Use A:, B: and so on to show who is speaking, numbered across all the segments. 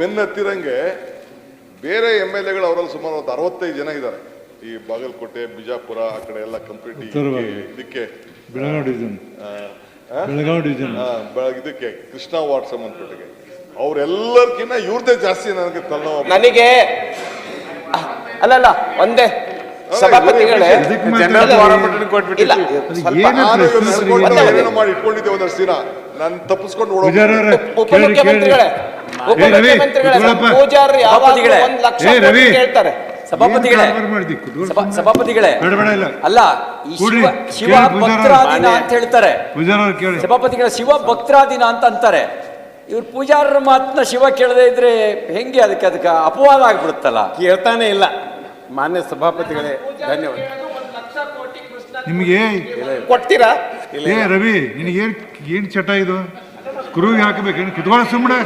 A: ಬೆನ್ನ ಹತ್ತಿರಂಗೆ ಬೇರೆ M L ಎಗಳು ಅವರಲ್ಲಿ ಸುಮಾರು ಒಂದು ಅರವತ್ತೈದು ಜನ ಇದ್ದಾರೆ. ಈ ಬಾಗಲಕೋಟೆ ಬಿಜಾಪುರ ಆ ಕಡೆ ಎಲ್ಲ ಕಂಪ್ಲೀಟ್ ಇದಕ್ಕೆ ಇದಕ್ಕೆ ಕೃಷ್ಣ ವಾರ್ಡ್ ಸಂಬಂಧಪಟ್ಟಿಗೆ. ಅವ್ರೆಲ್ಲರ್ಕಿನ್ನ ಇವ್ರದೇ ಜಾಸ್ತಿ ನನಗೆ ತಲೆನೋವು
B: ನನಗೆ ಅಲ್ಲಲ್ಲ ಒಂದೇ ಸಭಾಪತಿಗಳೇ.
A: ಮಾಡಿ ಇಟ್ಕೊಂಡಿದ್ದೆ ಒಂದಷ್ಟು ದಿನ. ನಾನು ತಪ್ಪಿಸ್ಕೊಂಡು
B: ಉಪಮುಖ್ಯಮಂತ್ರಿಗಳೇ ಪೂಜಾರಿ
C: ಸಭಾಪತಿಗಳೇ.
B: ಒಂದ್ ಲಕ್ಷ
D: ಏ, ರವಿ.
B: ಕೇಳ್ತಾರೆ.
C: ಸಭಾಪತಿಗಳೇ. ಅಲ್ಲ ಶಿವ ಶಿವ ಭಕ್ತರಾದಿನ ಅಂತ ಹೇಳ್ತಾರೆ. ಸಭಾಪತಿಗಳ ಶಿವ ಭಕ್ತರಾದಿನ ಅಂತ ಅಂತಾರೆ. ಇವ್ರು ಪೂಜಾರರ ಮಾತನ್ನ ಶಿವ ಕೇಳದೇ ಇದ್ರೆ ಹೆಂಗೆ ಅದಕ್ಕೆ ಅದಕ್ಕೆ ಅಪವಾದ ಆಗ್ಬಿಡುತ್ತಲ್ಲ?
E: ಕೇಳ್ತಾನೆ ಇಲ್ಲ. ಮಾನ್ಯ ಸಭಾಪತಿಗಳೇ ಧನ್ಯವಾದ.
D: ನಿಮಗೆ
B: ಕೊಡ್ತೀರಾ?
D: ಏ ರವಿ ನಿನಗೆ ಏನು ಚಟ ಇದು? ಸ್ಕ್ರೂಗೆ ಹಾಕಬೇಕು ಕುತ್ಕೊಳ್ಳ ಸುಮ್ಮನೆ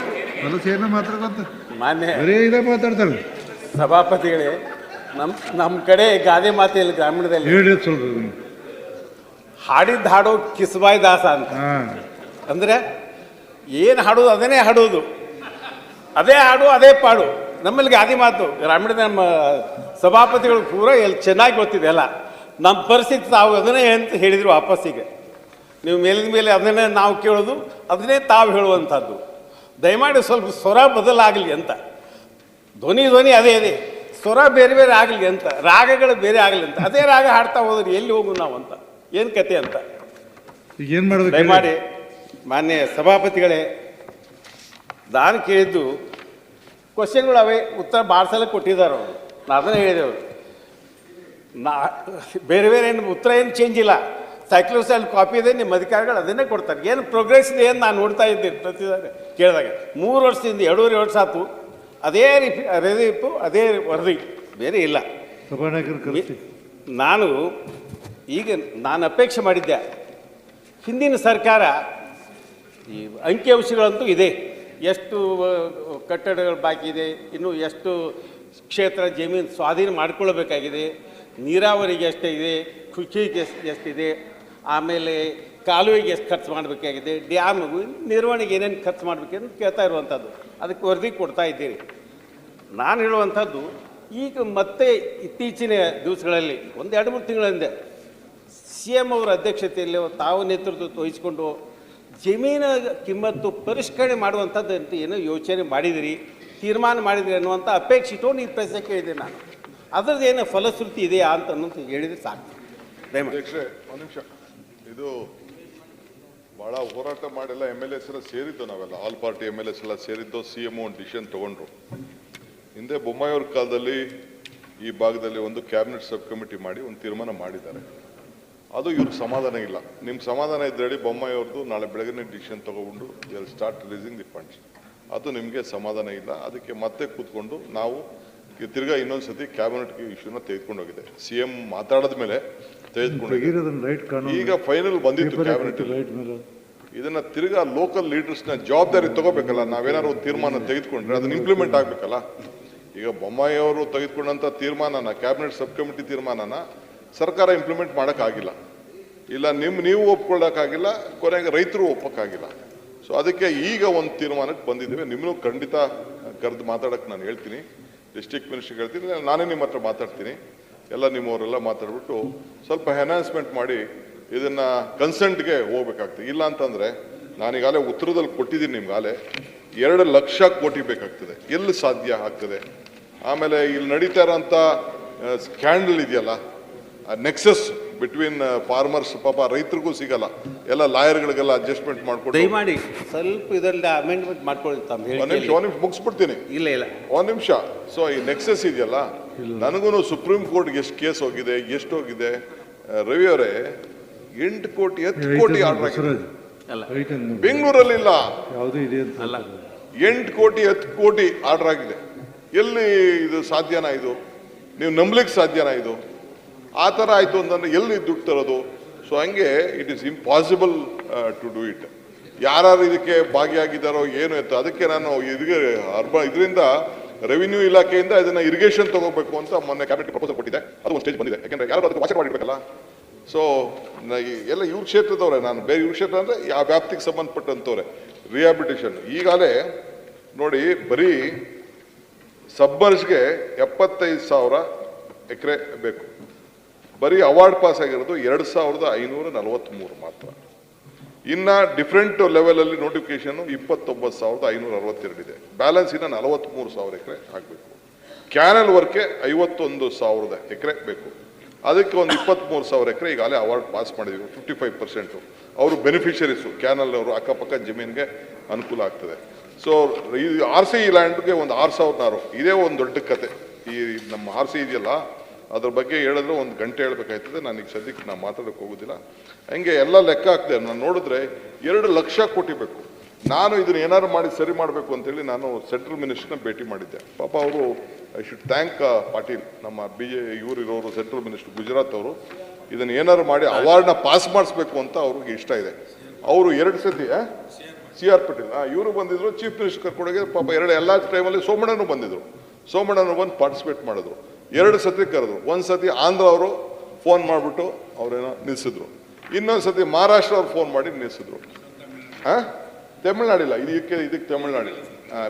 D: ಎಲ್ಲ ಸೇರ್ನ ಮಾತಾಡ್ಕೊಂತ.
E: ಮಾನ್ಯ.
D: ಬರೀ ಇದೇ ಮಾತಾಡ್ತಾರೆ
E: ಸಭಾಪತಿಗಳೇ ನಮ್ಮ ನಮ್ಮ ಕಡೆ ಗಾದೆ ಮಾತೆಯಲ್ಲಿ ಗ್ರಾಮೀಣದಲ್ಲಿ.
D: ಹೇಳಿ ಸ್ವಲ್ಪ.
E: ಹಾಡಿದ್ದು ಹಾಡೋ ಕಿಸ್ಬಾಯ್ ದಾಸ ಅಂತ.
D: ಅಂದರೆ
E: ಅಂದ್ರೆ ಏನು ಹಾಡೋದು ಅದನ್ನೇ ಹಾಡೋದು. ಅದೇ ಹಾಡು ಅದೇ ಪಾಡು. ನಮ್ಮಲ್ಲಿ ಗಾದೆ ಮಾತು. ಗ್ರಾಮೀಣದ ನಮ್ಮ ಸಭಾಪತಿಗಳು ಪೂರ ಎಲ್ಲಿ ಚೆನ್ನಾಗಿ ಗೊತ್ತಿದೆ ಅಲ್ಲ ನಮ್ಮ ಪರಿಸ್ಥಿತಿ ತಾವು ಅದನ್ನೇ ಅಂತ ಹೇಳಿದ್ರು ವಾಪಸ್ಸಿಗೆ. ನೀವು ಮೇಲಿನ ಮೇಲೆ ಅದನ್ನೇ ನಾವು ಕೇಳೋದು ಅದನ್ನೇ ತಾವು ಹೇಳುವಂಥದ್ದು. ದಯಮಾಡಿ ಸ್ವಲ್ಪ ಸ್ವರ ಬದಲಾಗಲಿ ಅಂತ. ಧ್ವನಿ ಧ್ವನಿ ಅದೇ ಅದೇ. ಸ್ವರ ಬೇರೆ ಬೇರೆ ಆಗಲಿ ಅಂತ. ರಾಗಗಳು ಬೇರೆ ಆಗಲಿ ಅಂತ. ಅದೇ ರಾಗ ಹಾಡ್ತಾ ಹೋದ್ರೆ ಎಲ್ಲಿ ಹೋಗು ನಾವು ಅಂತ. ಏನು ಕತೆ ಅಂತ.
D: ಏನು ಮಾಡೋದು?
E: ದಯಮಾಡಿ ಮಾನ್ಯ ಸಭಾಪತಿಗಳೇ ನಾನು ಕೇಳಿದ್ದು ಕ್ವಶನ್ಗಳು ಅವೇ ಉತ್ತರ ಭಾಳ ಸಲ ಕೊಟ್ಟಿದ್ದಾರೆ ಅವರು. ನಾನು ಅದನ್ನೇ ಹೇಳಿದೆ ಅವರು. ನಾ ಬೇರೆ ಬೇರೆ ಏನು ಉತ್ತರ ಏನು ಚೇಂಜ್ ಇಲ್ಲ. ಸೈಕ್ಲೋಸಲ್ಲಿ ಕಾಪಿ ಇದೆ ನಿಮ್ಮ ಅಧಿಕಾರಿಗಳು ಅದನ್ನೇ ಕೊಡ್ತಾರೆ. ಏನು ಪ್ರೋಗ್ರೆಸ್ ಇದೆ ಏನು ನಾನು ನೋಡ್ತಾ ಇದ್ದೀನಿ ಪ್ರತಿ ಕೇಳಿದಾಗ. ಮೂರು ವರ್ಷದಿಂದ ಎರಡೂವರೆ ವರ್ಷ ಆಯ್ತು ಅದೇ ರೀತಿ ಅದೇ ಅದೇ ವರದಿ. ಬೇರೆ ಇಲ್ಲ. ನಾನು ಈಗ ನಾನು ಅಪೇಕ್ಷೆ ಮಾಡಿದ್ದೆ. ಹಿಂದಿನ ಸರ್ಕಾರ ಈ ಅಂಕಿಅಂಶಗಳಂತೂ ಇದೆ. ಎಷ್ಟು ಕಟ್ಟಡಗಳು ಬಾಕಿ ಇದೆ ಇನ್ನು ಎಷ್ಟು ಕ್ಷೇತ್ರ ಜಮೀನು ಸ್ವಾಧೀನ ಮಾಡಿಕೊಳ್ಬೇಕಾಗಿದೆ ನೀರಾವರಿಗೆ ಎಷ್ಟಿದೆ ಕೃಷಿಗೆ ಎಷ್ಟು ಎಷ್ಟಿದೆ ಆಮೇಲೆ ಕಾಲುವೆಗೆ ಎಷ್ಟು ಖರ್ಚು ಮಾಡಬೇಕಾಗಿದೆ ಡ್ಯಾಮ್ಗೂ ನಿರ್ವಹಣೆಗೆ ಏನೇನು ಖರ್ಚು ಮಾಡಬೇಕು ಅಂತ ಕೇಳ್ತಾ ಇರುವಂಥದ್ದು. ಅದಕ್ಕೆ ವರದಿ ಕೊಡ್ತಾ ಇದ್ದೀರಿ. ನಾನು ಹೇಳುವಂಥದ್ದು ಈಗ ಮತ್ತೆ ಇತ್ತೀಚಿನ ದಿವಸಗಳಲ್ಲಿ ಒಂದು ಎರಡು ಮೂರು ತಿಂಗಳ ಹಿಂದೆ ಸಿ ಎಂ ಅವರ ಅಧ್ಯಕ್ಷತೆಯಲ್ಲಿ ತಾವು ನೇತೃತ್ವ ವಹಿಸಿಕೊಂಡು ಜಮೀನ ಕಿಮ್ಮತ್ತು ಪರಿಷ್ಕರಣೆ ಮಾಡುವಂಥದ್ದು ಅಂತ ಏನೋ ಯೋಚನೆ ಮಾಡಿದಿರಿ ತೀರ್ಮಾನ ಮಾಡಿದಿರಿ ಅನ್ನುವಂಥ ಅಪೇಕ್ಷೆ ಇಟ್ಕೊಂಡು ಈ ಪ್ರಶ್ನೆ ಕೇಳಿದೆ ನಾನು. ಅದ್ರದ್ದು ಏನು ಫಲಶ್ರುತಿ ಇದೆಯಾ ಅಂತ ಅನ್ನೋದು ಹೇಳಿದರೆ ಸಾಕು. ದಯಮಾಡಿ
A: ಅಧ್ಯಕ್ಷರೇ ಒಂದು ನಿಮಿಷ. ಇದು ಬಹಳ ಹೋರಾಟ ಮಾಡಿಲ್ಲ ಎಂ ಎಲ್ ಎಸ್ ಎಲ್ಲ ಸೇರಿದ್ದು ನಾವೆಲ್ಲ. All party M L S ಎಲ್ಲ ಸೇರಿದ್ದು ಸಿ ಎಂ ಒಂದು ಡಿಸಿಷನ್ ತಗೊಂಡ್ರು. ಹಿಂದೆ ಬೊಮ್ಮಾಯಿಯವ್ರ ಕಾಲದಲ್ಲಿ ಈ ಭಾಗದಲ್ಲಿ ಒಂದು ಕ್ಯಾಬಿನೆಟ್ ಸಬ್ ಕಮಿಟಿ ಮಾಡಿ ಒಂದು ತೀರ್ಮಾನ ಮಾಡಿದ್ದಾರೆ. ಅದು ಇವ್ರಿಗೆ ಸಮಾಧಾನ ಇಲ್ಲ. ನಿಮ್ಮ ಸಮಾಧಾನ ಇದ್ರೇಳಿ ಬೊಮ್ಮಾಯಿಯವ್ರದ್ದು ನಾಳೆ ಬೆಳಗ್ಗೆ ಡಿಸಿಷನ್ ತಗೊಂಡು will start releasing the funds ಅದು ನಿಮಗೆ ಸಮಾಧಾನ ಇಲ್ಲ. ಅದಕ್ಕೆ ಮತ್ತೆ ಕೂತ್ಕೊಂಡು ನಾವು ತಿರ್ಗಾ ಇನ್ನೊಂದು ಸತಿ ಕ್ಯಾಬಿನೆಟ್ಗೆ ಇಶ್ಯೂನ ತೆಗೆದುಕೊಂಡು ಹೋಗಿದೆ. ಸಿ ಎಂ ಮಾತಾಡಿದ ಮೇಲೆ ಈಗ ಫೈನಲ್ ಬಂದಿತ್ತು ಕ್ಯಾಬಿನೆಟ್ ಇದನ್ನ ತಿರ್ಗಾ ಲೋಕಲ್ ಲೀಡರ್ಸ್ನ ಜವಾಬ್ದಾರಿ ತಗೋಬೇಕಲ್ಲ ನಾವೇನಾದ್ರು ಒಂದು ತೀರ್ಮಾನ ತೆಗೆದುಕೊಂಡ್ರೆ ಅದನ್ನ ಇಂಪ್ಲಿಮೆಂಟ್ ಆಗ್ಬೇಕಲ್ಲ? ಈಗ ಬೊಮ್ಮಾಯಿ ಅವರು ತೆಗೆದುಕೊಂಡಂತ ತೀರ್ಮಾನನ ಕ್ಯಾಬಿನೆಟ್ ಸಬ್ ಕಮಿಟಿ ತೀರ್ಮಾನನ ಸರ್ಕಾರ ಇಂಪ್ಲಿಮೆಂಟ್ ಮಾಡೋಕ್ಕಾಗಿಲ್ಲ. ಇಲ್ಲ ನಿಮ್ ನೀವು ಒಪ್ಕೊಳ್ಳೋಕ್ಕಾಗಿಲ್ಲ ಕೊನೆಗೆ ರೈತರು ಒಪ್ಪಕ್ಕಾಗಿಲ್ಲ. ಸೊ ಅದಕ್ಕೆ ಈಗ ಒಂದು ತೀರ್ಮಾನಕ್ಕೆ ಬಂದಿದ್ದೇವೆ. ನಿಮ್ಮನ್ನು ಖಂಡಿತ ಕರೆದು ಮಾತಾಡಕ್ಕೆ ನಾನು ಹೇಳ್ತೀನಿ. ಡಿಸ್ಟ್ರಿಕ್ಟ್ ಮಿನಿಸ್ಟರ್ ಹೇಳ್ತೀನಿ. ನಾನೇ ನಿಮ್ಮ ಹತ್ರ ಮಾತಾಡ್ತೀನಿ. ಎಲ್ಲ ನಿಮ್ಮವರೆಲ್ಲ ಮಾತಾಡ್ಬಿಟ್ಟು ಸ್ವಲ್ಪ ಎನ್ಹಾನ್ಸ್ಮೆಂಟ್ ಮಾಡಿ ಇದನ್ನ ಕನ್ಸೆಂಟ್ಗೆ ಹೋಗ್ಬೇಕಾಗ್ತದೆ. ಇಲ್ಲ ಅಂತಂದ್ರೆ ನಾನೀಗಾಲೇ ಉತ್ತರದಲ್ಲಿ ಕೊಟ್ಟಿದ್ದೀನಿ ನಿಮ್ಗಾಲೇ ಎರಡು ಲಕ್ಷ ಕೋಟಿ ಬೇಕಾಗ್ತದೆ. ಎಲ್ಲಿ ಸಾಧ್ಯ ಆಗ್ತದೆ? ಆಮೇಲೆ ಇಲ್ಲಿ ನಡೀತಾ ಇರೋಂಥ ಸ್ಕ್ಯಾಂಡಲ್ ಇದೆಯಲ್ಲ ನೆಕ್ಸಸ್ ಬಿಟ್ವೀನ್ ಫಾರ್ಮರ್ಸ್ ಪಾಪ ರೈತರಿಗೂ ಸಿಗಲ್ಲ. ಎಲ್ಲ ಲಾಯರ್ಗಳಿಗೆಲ್ಲ ಅಡ್ಜಸ್ಟ್ಮೆಂಟ್ ಮಾಡ್ಕೊಡಿ
E: ದಯಮಾಡಿ ಸ್ವಲ್ಪ ಇದರಲ್ಲಿ ಅಮೆಂಡ್ಮೆಂಟ್ ಮಾಡ್ಕೊಳ್ಳಿ
A: ಒಂದು ನಿಮಿಷ. ಒಂದ್ ನಿಮಿಷ ಮುಗಿಸ್ಬಿಡ್ತೀನಿ.
E: ಇಲ್ಲ ಇಲ್ಲ.
A: ಒಂದ್ ನಿಮಿಷ. ಸೊ ಈ ನೆಕ್ಸಸ್ ಇದೆಯಲ್ಲ ನನಗೂ ಸುಪ್ರೀಂ ಕೋರ್ಟ್ಗೆ ಎಷ್ಟು ಕೇಸ್ ಹೋಗಿದೆ ಎಷ್ಟು ಹೋಗಿದೆ? ರವಿ ಅವರೇ ಎಂಟು ಕೋಟಿ ಹತ್ತು ಕೋಟಿ ಆರ್ಡರ್ ಆಗಿದೆ
D: ಬೆಂಗಳೂರಲ್ಲಿ
E: ಅಲ್ಲ.
D: ರೈಟ್ ಅಂತ
A: ಬೆಂಗಳೂರಲ್ಲಿಲ್ಲ
D: ಯಾವುದೂ ಇದೆ ಅಂತ
E: ಅಲ್ಲ.
A: ಎಂಟು ಕೋಟಿ ಹತ್ತು ಕೋಟಿ ಆರ್ಡರ್ ಆಗಿದೆ. ಎಲ್ಲಿ ಇದು ಸಾಧ್ಯನಾ ಇದು? ನೀವು ನಂಬ್ಲಿಕ್ಕೆ ಸಾಧ್ಯನಾ ಇದು? ಆ ಥರ ಆಯಿತು ಅಂತಂದ್ರೆ ಎಲ್ಲಿ ದುಡ್ಡು ತರೋದು? ಸೊ ಹಂಗೆ it is impossible to do it ಯಾರು ಇದಕ್ಕೆ ಭಾಗಿಯಾಗಿದ್ದಾರೋ ಏನು ಇತ್ತು ಅದಕ್ಕೆ ನಾನು ಇದಕ್ಕೆ ಅರ್ಬ ಇದರಿಂದ ರೆವಿನ್ಯೂ ಇಲಾಖೆಯಿಂದ ಇದನ್ನ ಇರಿಗೇಷನ್ ತಗೋಬೇಕು ಅಂತ ಮೊನ್ನೆ ಕ್ಯಾಬಿನೆಟ್ ಪ್ರಪೋಸಲ್ ಕೊಟ್ಟಿದೆ. ಅದು ಒಂದು ಸ್ಟೇಜ್ ಬಂದಿದೆ. ಯಾಕಂದ್ರೆ ಯಾರು ಅದಕ್ಕೆ ವಾಚ್ ಮಾಡಿರ್ಬೇಕಲ್ಲ? ಸೊ ಎಲ್ಲ ಇವ್ರ ಕ್ಷೇತ್ರದವ್ರೆ, ನಾನು ಬೇರೆ ಇವ್ರ ಕ್ಷೇತ್ರ ಅಂದರೆ ಆ ವ್ಯಾಪ್ತಿಗೆ ಸಂಬಂಧಪಟ್ಟಂಥವ್ರೆ ರಿಹಾಬಿಲಿಟೇಷನ್ ಈಗಾಗಲೇ ನೋಡಿ, ಬರೀ ಸಬ್ಬರ್ಸ್ಗೆ ಎಪ್ಪತ್ತೈದು ಸಾವಿರ ಎಕರೆ ಬೇಕು. ಬರೀ ಅವಾರ್ಡ್ ಪಾಸ್ ಆಗಿರೋದು ಎರಡು ಸಾವಿರದ ಐನೂರ ನಲವತ್ತ್ಮೂರು ಮಾತ್ರ. ಇನ್ನ ಡಿಫ್ರೆಂಟ್ ಲೆವೆಲಲ್ಲಿ ನೋಟಿಫಿಕೇಶನ್ ಇಪ್ಪತ್ತೊಂಬತ್ತು ಸಾವಿರದ ಐನೂರ ಅರವತ್ತೆರಡು ಇದೆ ಬ್ಯಾಲೆನ್ಸ್ ಇನ್ನ ನಲವತ್ತ್ಮೂರು ಸಾವಿರ ಎಕರೆ ಆಗಬೇಕು. ಕ್ಯಾನಲ್ ವರ್ಕೆ ಐವತ್ತೊಂದು ಸಾವಿರದ ಎಕರೆ ಬೇಕು. ಅದಕ್ಕೆ ಒಂದು ಇಪ್ಪತ್ತ್ಮೂರು ಸಾವಿರ ಎಕರೆ ಈಗಾಗಲೇ ಅವಾರ್ಡ್ ಪಾಸ್ ಮಾಡಿದ್ವಿ. ಫಿಫ್ಟಿ ಫೈವ್ ಪರ್ಸೆಂಟು ಅವರು ಬೆನಿಫಿಷರೀಸು ಕ್ಯಾನಲ್ ಅವರು ಅಕ್ಕಪಕ್ಕ ಜಮೀನಿಗೆ ಅನುಕೂಲ ಆಗ್ತದೆ. ಸೊ ಈ ಆರ್ ಸಿ ಲ್ಯಾಂಡ್ಗೆ ಒಂದು ಆರು ಸಾವಿರದ ಆರು ಇದೇ ಒಂದು ದೊಡ್ಡ ಕತೆ. ಈ ನಮ್ಮ ಆರ್ ಸಿ ಇದೆಯಲ್ಲ ಅದ್ರ ಬಗ್ಗೆ ಹೇಳಿದ್ರೆ, ಒಂದು ಗಂಟೆ ಹೇಳ್ಬೇಕಾಯ್ತದೆ. ನಾನು ಈಗ ಸದ್ಯಕ್ಕೆ ನಾನು ಮಾತಾಡೋಕೆ ಹೋಗೋದಿಲ್ಲ. ಹಂಗೆ ಎಲ್ಲ ಲೆಕ್ಕ ಹಾಕಿದೆ. ನಾನು ನೋಡಿದ್ರೆ ಎರಡು ಲಕ್ಷ ಕೋಟಿ ಬೇಕು. ನಾನು ಇದನ್ನ ಏನಾದ್ರು ಮಾಡಿ ಸರಿ ಮಾಡಬೇಕು ಅಂತೇಳಿ ನಾನು ಸೆಂಟ್ರಲ್ ಮಿನಿಸ್ಟರ್ನ ಭೇಟಿ ಮಾಡಿದ್ದೆ. ಪಾಪ ಅವರು, ಐ ಶುಡ್ ಥ್ಯಾಂಕ್ ಪಾಟೀಲ್, ನಮ್ಮ ಬಿ ಜೆ ಇವರು ಇರೋರು, ಸೆಂಟ್ರಲ್ ಮಿನಿಸ್ಟರ್ ಗುಜರಾತ್ ಅವರು. ಇದನ್ನ ಏನಾದ್ರು ಮಾಡಿ ಅವಾರ್ಡ್ನ ಪಾಸ್ ಮಾಡಿಸ್ಬೇಕು ಅಂತ ಅವ್ರಿಗೆ ಇಷ್ಟ ಇದೆ. ಅವರು ಎರಡು ಸತಿ ಸಿ ಆರ್ ಪಟೇಲ್. ಇವರು ಬಂದಿದ್ರು, ಚೀಫ್ ಮಿನಿಸ್ಟರ್ ಕರ್ಕೊಂಡೋಗಿ ಪಾಪ ಎರಡು, ಎಲ್ಲ ಟೈಮಲ್ಲಿ ಸೋಮಣ್ಣನೂ ಬಂದಿದ್ರು. ಸೋಮಣ್ಣನು ಬಂದು ಪಾರ್ಟಿಸಿಪೇಟ್ ಮಾಡಿದ್ರು. ಎರಡು ಸತಿ ಕರೆದ್ರು. ಒಂದು ಸತಿ ಆಂಧ್ರ ಅವರು ಫೋನ್ ಮಾಡಿಬಿಟ್ಟು ಅವರೇನೋ ನಿಲ್ಲಿಸಿದ್ರು ಇನ್ನೊಂದು ಸತಿ ಮಹಾರಾಷ್ಟ್ರ ಅವ್ರು ಫೋನ್ ಮಾಡಿ ನಿಲ್ಲಿಸಿದ್ರು ಹಾಂ? ತಮಿಳ್ನಾಡಿಲ್ಲ. ಇದಕ್ಕೆ ಇದಕ್ಕೆ ತಮಿಳ್ನಾಡಿಲ್ಲ.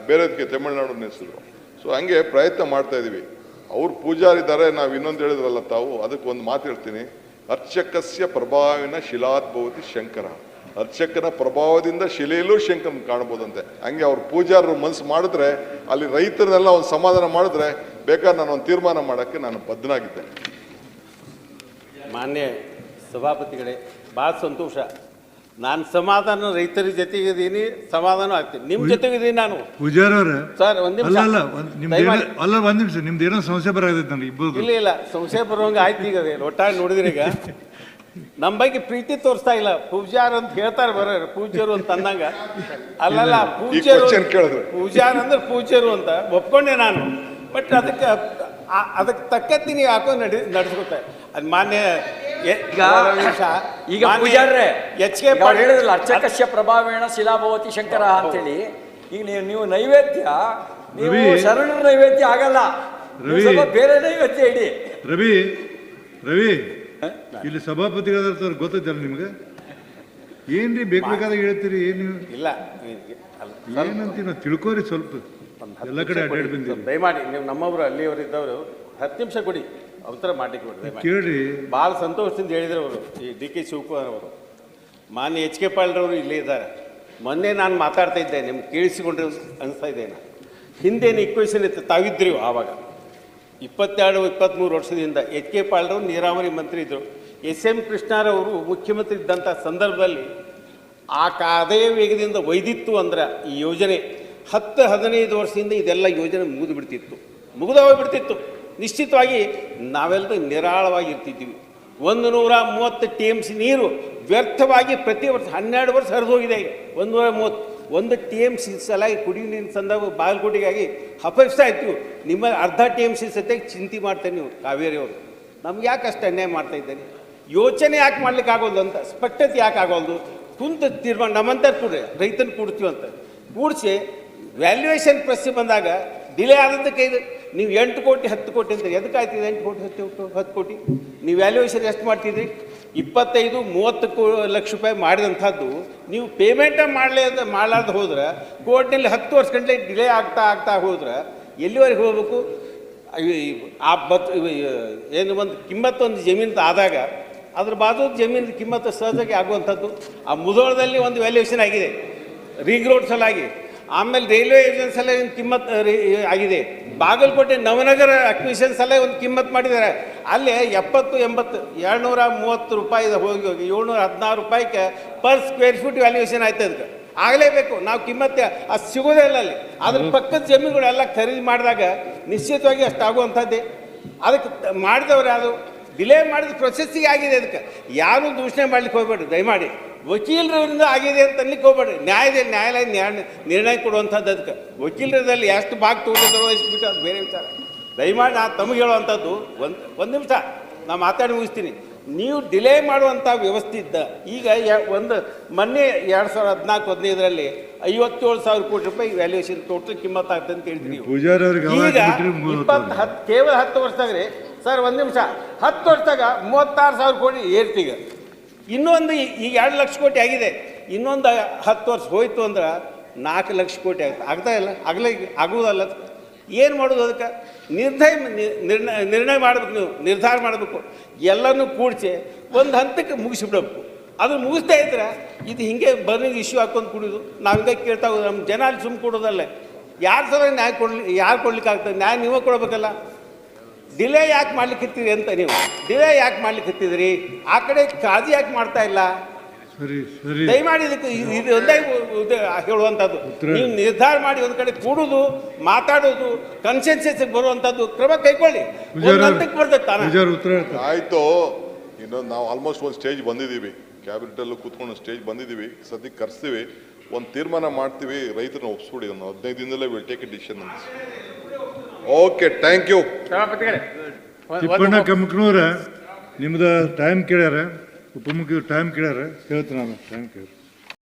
A: ಬೇರೆದಕ್ಕೆ ತಮಿಳ್ನಾಡು ನಿಲ್ಲಿಸಿದ್ರು ಸೊ ಹಂಗೆ ಪ್ರಯತ್ನ ಮಾಡ್ತಾ ಇದ್ದೀವಿ ಅವ್ರು ಪೂಜಾರಿದ್ದಾರೆ ನಾವು ಇನ್ನೊಂದು ಹೇಳಿದ್ರಲ್ಲ ತಾವು, ಅದಕ್ಕೆ ಒಂದು ಮಾತು ಹೇಳ್ತೀನಿ. ಅರ್ಚಕಸ್ಯ ಪ್ರಭಾವಿನ ಶಿಲಾದ್ಭವತಿ ಶಂಕರ. ಅರ್ಚಕನ ಪ್ರಭಾವದಿಂದ ಶಿಲೆಯಲ್ಲೂ ಶಂಕರನ್ ಕಾಣ್ಬೋದಂತೆ. ಹಂಗೆ ಅವ್ರು ಪೂಜಾರರು ಮನಸ್ಸು ಮಾಡಿದ್ರೆ, ಅಲ್ಲಿ ರೈತರನ್ನೆಲ್ಲ ಒಂದು ಸಮಾಧಾನ ಮಾಡಿದ್ರೆ ಬೇಕಾದ್ರೆ ನಾನು ಒಂದು ತೀರ್ಮಾನ ಮಾಡೋಕ್ಕೆ ನಾನು ಬದ್ಧನಾಗಿದ್ದೇನೆ.
E: ಮಾನ್ಯ ಸಭಾಪತಿಗಳೇ ಭಾಳ ಸಂತೋಷ. ನಾನು ಸಮಾಧಾನ ರೈತರ ಜೊತೆಗಿದ್ದೀನಿ ಸಮಾಧಾನ ಆಗ್ತೀನಿ. ನಿಮ್ಮ ಜೊತೆಗಿದ್ದೀನಿ ನಾನು.
D: ಪೂಜಾರಿ ಅವ್ರ
E: ಸರ್ ಒಂದ್ ನಿಮಿಷ.
D: ಅಲ್ಲ ಅಲ್ಲ ಒಂದ್ ನಿಮ್ದು
E: ದಯಮಾಡಿ.
D: ಏನೋ- ಅಲ್ಲ ಒಂದ್ ನಿಮಿಷ ನಿಮ್ದು ಏನೋ ಸಮಸ್ಯೆ ಬರಾಗತೈತೆ ನನಗೆ ಇಬ್ಬರು
E: ಇಲ್ಲ ಇಲ್ಲ ಸಂಶಯ ಬರುವಂಗೆ ಆಯ್ತು ಈಗ ಅದೇ ಒಟ್ಟಾಗಿ ನೋಡಿದ್ರೆ ಈಗ. ನಮ್ಮ ಬಗ್ಗೆ ಪ್ರೀತಿ ತೋರಿಸ್ತಾ ಇಲ್ಲ. ಪೂಜಾರ್ ಅಂತ ಹೇಳ್ತಾರೆ ಬರೋರು ಪೂಜ್ಯರು ಅಂತ ಅಂದಂಗ. ಅಲ್ಲಲ್ಲ ಪೂಜ್ಯರು
A: question ಕೇಳಿದ್ರು.
E: ಪೂಜಾರ್ ಅಂದ್ರೆ ಪೂಜ್ಯರು ಅಂತ ಒಪ್ಕೊಂಡೆ ನಾನು. ಬಟ್ ಅದಕ್ಕೆ ಅದಕ್ಕೆ ತಕ್ಕತ್ತಿ ನೀವು ಯಾಕೋ ನಡಿ ನಡೆಸ್ಕೊತಾರೆ ಅದು ಮಾನ್ಯ
C: ಈಗ ಪೂಜಾರ್ರೆ
E: ಎಚ್ ಕೆ
C: ಅವ್ರು ಹೇಳಿದ್ರಲ್ಲ ಅರ್ಚಕಶ್ಯ ಪ್ರಭಾವೇಣ ಶಿಲಾಭವತಿ ಶಂಕರ ಅಂತೇಳಿ. ಈಗ ನೀವು ನೀವು ನೈವೇದ್ಯ ನೀವು ಶರಣ ನೈವೇದ್ಯ ಆಗಲ್ಲ.
D: ರವಿ.
C: ಬೇರೆ ನೈವೇದ್ಯ ಇಡಿ.
D: ರವಿ. ರವಿ. ಇಲ್ಲಿ ಸಭಾಪತಿಗಳಾದ್ರೆ ಗೊತ್ತೈತಲ್ಲ ನಿಮ್ಗೆ? ಏನ್ರಿ ಬೇಕು ಬೇಕಾದಾಗ ಹೇಳ್ತೀರಿ ಏನು
E: ಇಲ್ಲ ಅಲ್ಲ.
D: ಏನಂತೀವಿ ನಾವು ತಿಳ್ಕೋರಿ ಸ್ವಲ್ಪ.
E: ಒಂದ್ ಹತ್ತು
D: ಎಲ್ಲ ಕಡೆ ಅಡ್ಡಾಡಿ ಬಂದಿರಿ
E: ದಯಮಾಡಿ ನೀವು ನಮ್ಮವರು ಅಲ್ಲಿಯವರು ಇದ್ದವರು ಹತ್ತು ನಿಮಿಷ ಕೊಡಿ. ಅವತರ ಮಾಡಿ ಕೊಡಿ ದಯಮಾಡಿ.
D: ಕೇಳ್ರಿ.
E: ಭಾಳ ಸಂತೋಷದಿಂದ ಹೇಳಿದ್ರು ಅವರು ಈ ಡಿ ಕೆ ಶಿವಕುಮಾರ್ ಅವರು. ಮಾನ್ಯ ಎಚ್ ಕೆ ಪಾಲ್ರವರು ಇಲ್ಲೇ ಇದ್ದಾರೆ. ಮೊನ್ನೆ ನಾನು ಮಾತಾಡ್ತಾ ಇದ್ದೆ ನಿಮ್ಗೆ ಕೇಳಿಸಿಕೊಂಡ್ರೆ ಅನಿಸ್ತಾ ಇದ್ದೇನೆ ಹಿಂದೇನು ಇಕ್ವೇಷನ್ ಇತ್ತು? ತಾವಿದ್ರಿ ಆವಾಗ. ಇಪ್ಪತ್ತೆರಡು ಇಪ್ಪತ್ತ್ಮೂರು ವರ್ಷದಿಂದ ಎಚ್ ಕೆ ಪಾಲ್ರವರು ನೀರಾವರಿ ಮಂತ್ರಿ ಇದ್ದರು ಎಸ್ ಎಂ ಕೃಷ್ಣರವರು ಮುಖ್ಯಮಂತ್ರಿ ಇದ್ದಂಥ ಸಂದರ್ಭದಲ್ಲಿ ಆ ಕಾದೇ ವೇಗದಿಂದ ಒಯ್ದಿತ್ತು ಅಂದ್ರೆ ಈ ಯೋಜನೆ ಹತ್ತು ಹದಿನೈದು ವರ್ಷದಿಂದ ಇದೆಲ್ಲ ಯೋಜನೆ ಮುಗಿದು ಬಿಡ್ತಿತ್ತು ಮುಗಿದು ಹೋಗ್ಬಿಡ್ತಿತ್ತು ನಿಶ್ಚಿತವಾಗಿ ನಾವೆಲ್ಲರೂ ನಿರಾಳವಾಗಿ ಇರ್ತಿದ್ವಿ ಒಂದು ನೂರ ಮೂವತ್ತು ಟಿ ಎಂ ಸಿ ನೀರು ವ್ಯರ್ಥವಾಗಿ ಪ್ರತಿ ವರ್ಷ ಹನ್ನೆರಡು ವರ್ಷ ಹರಿದೋಗಿದೆ ಈಗ ಒಂದು ನೂರ ಮೂವತ್ತು. ಒಂದು ಟಿ ಎಂ ಸಿ ಸಲಾಗಿ ಕುಡಿಯುವ ನೀರಿನ ಸಂದರ್ಭ ಬಾಗಲಕೋಟೆಗಾಗಿ ಅಪಹರಿಸ್ತಾ ಇತ್ತು. ನಿಮ್ಮ ಅರ್ಧ ಟಿ ಎಂ ಸಿ ಸತ್ಯಾಗಿ ಚಿಂತೆ ಮಾಡ್ತೇನೆ ನೀವು, ಕಾವೇರಿ ಅವರು. ನಮ್ಗೆ ಯಾಕೆ ಅಷ್ಟು ಅನ್ಯಾಯ ಮಾಡ್ತಾ ಇದ್ದೇನೆ? ಯೋಚನೆ ಯಾಕೆ ಮಾಡ್ಲಿಕ್ಕೆ ಆಗೋದು ಅಂತ, ಸ್ಪಷ್ಟತೆ ಯಾಕೆ ಆಗೋದು ಕುಂತ ತೀರ್ಮಾನ ನಮ್ಮಂತ ಕೂಡ ರೈತನ ಅಂತ ಕೂಡಿಸಿ ವ್ಯಾಲ್ಯೂಯೇಷನ್ ಪ್ರಶ್ನೆ ಬಂದಾಗ ಡಿಲೇ ಆದದ್ದಕ್ಕೆ ಇದು. ನೀವು ಎಂಟು ಕೋಟಿ, ಹತ್ತು ಕೋಟಿ ಅಂತ ಎದಕ್ಕೆ ಆಯ್ತಿದೆ ಎಂಟು ಕೋಟಿ, ಹತ್ತು ಹತ್ತು ಕೋಟಿ? ನೀವು ವ್ಯಾಲ್ಯೂಯೇಷನ್ ಎಷ್ಟು ಮಾಡ್ತಿದ್ರಿ? ಇಪ್ಪತ್ತೈದು, ಮೂವತ್ತು ಕೋ ಲಕ್ಷ ರೂಪಾಯಿ ಮಾಡಿದಂಥದ್ದು. ನೀವು ಪೇಮೆಂಟ ಮಾಡಲೇ ಮಾಡಲಾರ್ದು ಹೋದ್ರೆ, ಕೋರ್ಟ್ನಲ್ಲಿ ಹತ್ತು ವರ್ಷ ಗಂಟೆ ಡಿಲೇ ಆಗ್ತಾ ಆಗ್ತಾ ಹೋದ್ರೆ, ಎಲ್ಲಿವರೆಗೆ ಹೋಗಬೇಕು? ಆ ಬತ್ ಏನು ಒಂದು ಕಿಮ್ಮತ್ತೊಂದು ಜಮೀನು ಆದಾಗ, ಅದ್ರ ಬಾಜು ಜಮೀನು ಕಿಮ್ಮತ್ತು ಸಹಜವಾಗಿ ಆಗುವಂಥದ್ದು. ಆ ಮುಧೋಳದಲ್ಲಿ ಒಂದು ವ್ಯಾಲ್ಯೂಯೇಷನ್ ಆಗಿದೆ. ರಿಂಗ್ ರೋಡ್ ಸಲುವಾಗಿ ಆಮೇಲೆ ರೈಲ್ವೆ ಏಜೆನ್ಸ್ ಅಲ್ಲೇ ಒಂದು ಕಿಮ್ಮತ್ ಆಗಿದೆ. ಬಾಗಲಕೋಟೆ ನವನಗರ ಅಕ್ವಿಷನ್ಸ್ ಅಲ್ಲೇ ಒಂದು ಕಿಮ್ಮತ್ ಮಾಡಿದ್ದಾರೆ. ಅಲ್ಲೇ ಎಪ್ಪತ್ತು ಎಂಬತ್ತು ಏಳ್ನೂರ ಮೂವತ್ತು ರೂಪಾಯಿ ಹೋಗಿ ಹೋಗಿ. ಏಳ್ನೂರ ಹದಿನಾರು ರೂಪಾಯಿಗೆ ಪರ್ ಸ್ಕ್ವೇರ್ ಫೀಟ್ ವ್ಯಾಲ್ಯೂಯೇಷನ್ ಆಯ್ತು ಅದಕ್ಕೆ. ಆಗಲೇಬೇಕು. ನಾವು ಕಿಮ್ಮತ್ತೆ. ಅದು ಸಿಗೋದೇ ಇಲ್ಲ ಅಲ್ಲಿ. ಅದ್ರ ಪಕ್ಕದ ಜಮೀನುಗಳೆಲ್ಲ ಖರೀದಿ ಮಾಡಿದಾಗ ನಿಶ್ಚಿತವಾಗಿ ಅಷ್ಟಾಗುವಂಥದ್ದೇ ಅದಕ್ಕೆ ಮಾಡಿದವ್ರೆ ಅದು ಡಿಲೇ ಮಾಡಿದ ಪ್ರೊಸೆಸ್ಸಿಗೆ ಆಗಿದೆ ಅದಕ್ಕೆ. ಯಾರು ದೂಷಣೆ ಮಾಡ್ಲಿಕ್ಕೆ ಹೋಗ್ಬೇಡ್ರಿ ದಯಮಾಡಿ. ವಕೀಲರಿಂದ ಆಗಿದೆ ಅಂತ ಅನ್ಲಿಕ್ಕೆ ಹೋಗ್ಬೇಡ್ರಿ. ನ್ಯಾಯದ ನ್ಯಾಯಾಲಯ ನ್ಯಾಯ ನಿರ್ಣಯ ಕೊಡುವಂಥದ್ದು ಅದಕ್ಕೆ. ವಕೀಲರದಲ್ಲಿ ಎಷ್ಟು ಭಾಗ ತೊಗೊಂಡಿದ್ದಾರೋ ವಹಿಸ್ಬಿಟ್ಟು ಬಿಟ್ಟು ಅದು ಬೇರೆ ವಿಚಾರ. ದಯಮಾಡಿ ನಾ ತಮಗೆ ಹೇಳುವಂಥದ್ದು ಒಂದು ಒಂದು ನಿಮಿಷ. ನಾ ಮಾತಾಡಿ ಮುಗಿಸ್ತೀನಿ. ನೀವು ಡಿಲೇ ಮಾಡುವಂಥ ವ್ಯವಸ್ಥೆ ಇದ್ದ ಈಗ ಒಂದು ಮೊನ್ನೆ ಎರಡು ಸಾವಿರದ ಹದಿನಾಲ್ಕು ಹದಿನೈದರಲ್ಲಿ ಐವತ್ತೇಳು ಸಾವಿರ ಕೋಟಿ ರೂಪಾಯಿ ವ್ಯಾಲ್ಯೂಯೇಷನ್ ಟೋಟಲ್ ಕಿಮ್ಮತ್ ಆಗ್ತದೆ ಅಂತ
D: ಅವಾಗ
E: ಈಗ ಇಪ್ಪತ್ತು. ಹತ್ತು ಕೇವಲ ಹತ್ತು ವರ್ಷದಾಗ ರೀ. ಸರ್ ಒಂದು ನಿಮಿಷ. ಹತ್ತು ವರ್ಷದಾಗ ಮೂವತ್ತಾರು ಸಾವಿರ ಕೋಟಿ ಏರ್ತೀಗ. ಇನ್ನೊಂದು ಈಗ ಎರಡು ಲಕ್ಷ ಕೋಟಿ ಆಗಿದೆ. ಇನ್ನೊಂದು ಹತ್ತು ವರ್ಷ ಹೋಯಿತು ಅಂದ್ರೆ ನಾಲ್ಕು ಲಕ್ಷ ಕೋಟಿ ಆಗುತ್ತೆ. ಆಗ್ತಾ ಇಲ್ಲ. ಆಗಲೇ ಆಗುವುದಲ್ಲ ಏನು ಮಾಡೋದು ಅದಕ್ಕೆ? ನಿರ್ಧಯ ನಿರ್ಣಯ ಮಾಡ್ಬೇಕು ನೀವು. ನಿರ್ಧಾರ ಮಾಡಬೇಕು. ಎಲ್ಲನೂ ಕೂಡಿಸಿ ಒಂದು ಹಂತಕ್ಕೆ ಮುಗಿಸಿಬಿಡಬೇಕು. ಅದು ಮುಗಿಸ್ತಾ ಇದ್ರೆ ಇದು ಹಿಂಗೆ ಬರ್ನಿಂಗ್ ಇಶ್ಯೂ ಹಾಕೊಂಡು ಕುಡಿಯೋದು ನಾವು ಹಿಂಗೆ ಕೇಳ್ತಾ ಹೋಗೋದು ನಮ್ಮ ಜನ ಅಲ್ಲಿ ಸುಮ್ಮನೆ ಕೊಡೋದಲ್ಲೇ. ಯಾರು ಸಲ ನ್ಯಾಯ ಕೊಡ್ಲಿ ಯಾರು ಕೊಡ್ಲಿಕ್ಕೆ ಆಗ್ತದೆ ನ್ಯಾಯ ನೀವೇ ಕೊಡ್ಬೇಕಲ್ಲ. ಡಿಲೇ ಯಾಕೆ ಮಾಡ್ಲಿಕ್ಕೆ ಹತ್ತೀರಿ ಅಂತ ನೀವು? ಡಿಲೇ ಯಾಕೆ ಮಾಡ್ಲಿಕ್ಕೆ ಹತ್ತಿದ್ರಿ? ಆ ಕಡೆ ಕಾಳಜಿ ಯಾಕೆ ಮಾಡ್ತಾ ಇಲ್ಲ?
D: ಸರಿ ಸರಿ.
E: ದಯಮಾಡಿ ಇದಕ್ಕೆ ಇದು ಒಂದೇ ಹೇಳುವಂಥದ್ದು. ನೀವು ನಿರ್ಧಾರ ಮಾಡಿ ಒಂದು ಕಡೆ ಕೂಡುದು ಮಾತಾಡೋದು ಕನ್ಸೆನ್ಸಸ್ ಬರುವಂಥದ್ದು ಕ್ರಮ
D: ಹೇಳ್ತಾರೆ.
A: ಆಯ್ತು. ಇನ್ನೊಂದು ನಾವು ಆಲ್ಮೋಸ್ಟ್ ಒಂದು ಸ್ಟೇಜ್ ಬಂದಿದ್ದೀವಿ. ಕ್ಯಾಬಿನೆಟ್ ಅಲ್ಲೂ ಕೂತ್ಕೊಂಡು ಸ್ಟೇಜ್ ಬಂದಿದ್ದೀವಿ. ಸದ್ಯಕ್ಕೆ ಕರೆಸ್ತೀವಿ. ಒಂದು ತೀರ್ಮಾನ ಮಾಡ್ತೀವಿ. ರೈತರನ್ನ ಒಪ್ಸ್ಬಿಡಿ. ಒಂದು ಹದಿನೈದು ದಿನದಲ್ಲೇ will take a decision okay thank you
E: ಸಭಾಪತಿಗಳೇ
D: Tippanna Kamaknur ನಿಮ್ದು ಟೈಮ್ ಕೇಳ್ಯಾರ ಉಪಮುಖ್ಯ ಟೈಮ್ ಕೇಳ್ಯಾರ ಹೇಳ್ತೀನಿ ನಾನು ಥ್ಯಾಂಕ್ ಕೇಳಿ